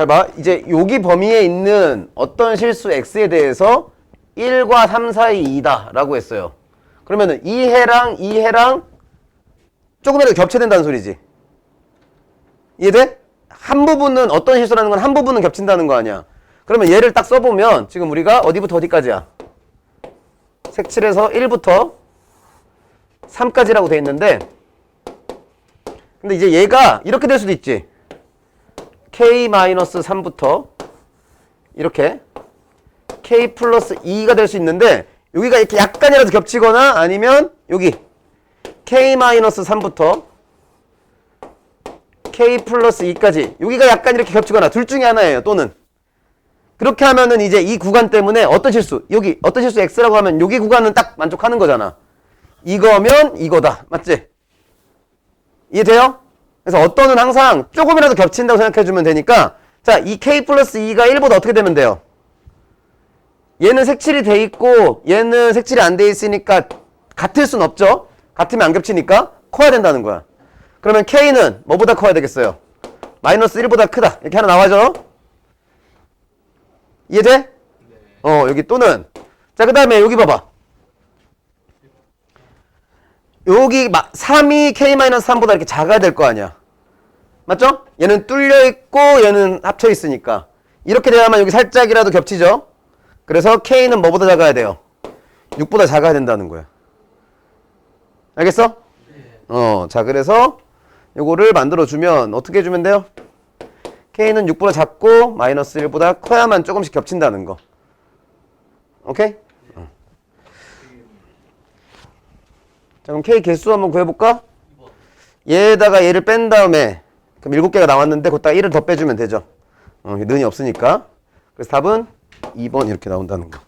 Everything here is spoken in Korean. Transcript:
잘 봐. 이제 여기 범위에 있는 어떤 실수 x에 대해서 1과 3 사이 2다 라고 했어요. 그러면은 이 해랑 이 해랑 조금이라도 겹쳐야 된다는 소리지. 이해돼? 한 부분은 어떤 실수라는 건 한 부분은 겹친다는 거 아니야. 그러면 얘를 딱 써보면 지금 우리가 어디부터 어디까지야? 색칠해서 1부터 3까지라고 돼 있는데 근데 이제 얘가 이렇게 될 수도 있지. K-3부터 이렇게 k 플러스 2가 될 수 있는데 여기가 이렇게 약간이라도 겹치거나 아니면 여기 k-3부터 k 플러스 2까지 여기가 약간 이렇게 겹치거나 둘 중에 하나예요 또는 그렇게 하면은 이제 이 구간 때문에 어떤 실수 여기 어떤 실수 x라고 하면 여기 구간은 딱 만족하는 거잖아 이거면 이거다 맞지? 이해돼요? 그래서 어떤은 항상 조금이라도 겹친다고 생각해주면 되니까 자, 이 k 플러스 2가 1보다 어떻게 되면 돼요? 얘는 색칠이 돼 있고 얘는 색칠이 안 돼 있으니까 같을 순 없죠? 같으면 안 겹치니까 커야 된다는 거야. 그러면 k는 뭐보다 커야 되겠어요? 마이너스 1보다 크다. 이렇게 하나 나와죠? 이해돼? 어, 여기 또는 자, 그 다음에 여기 봐봐. 여기 3이 k-3보다 이렇게 작아야 될 거 아니야. 맞죠? 얘는 뚫려 있고 얘는 합쳐 있으니까 이렇게 돼야만 여기 살짝이라도 겹치죠. 그래서 k는 뭐보다 작아야 돼요? 6보다 작아야 된다는 거야. 알겠어? 어, 자 그래서 요거를 만들어 주면 어떻게 해 주면 돼요? k는 6보다 작고 마이너스 1보다 커야만 조금씩 겹친다는 거. 오케이? 자 그럼 k 개수 한번 구해볼까? 얘에다가 얘를 뺀 다음에 그럼 7개가 나왔는데 거기다 1을 더 빼주면 되죠. 어, 는이 없으니까. 그래서 답은 2번 이렇게 나온다는 거.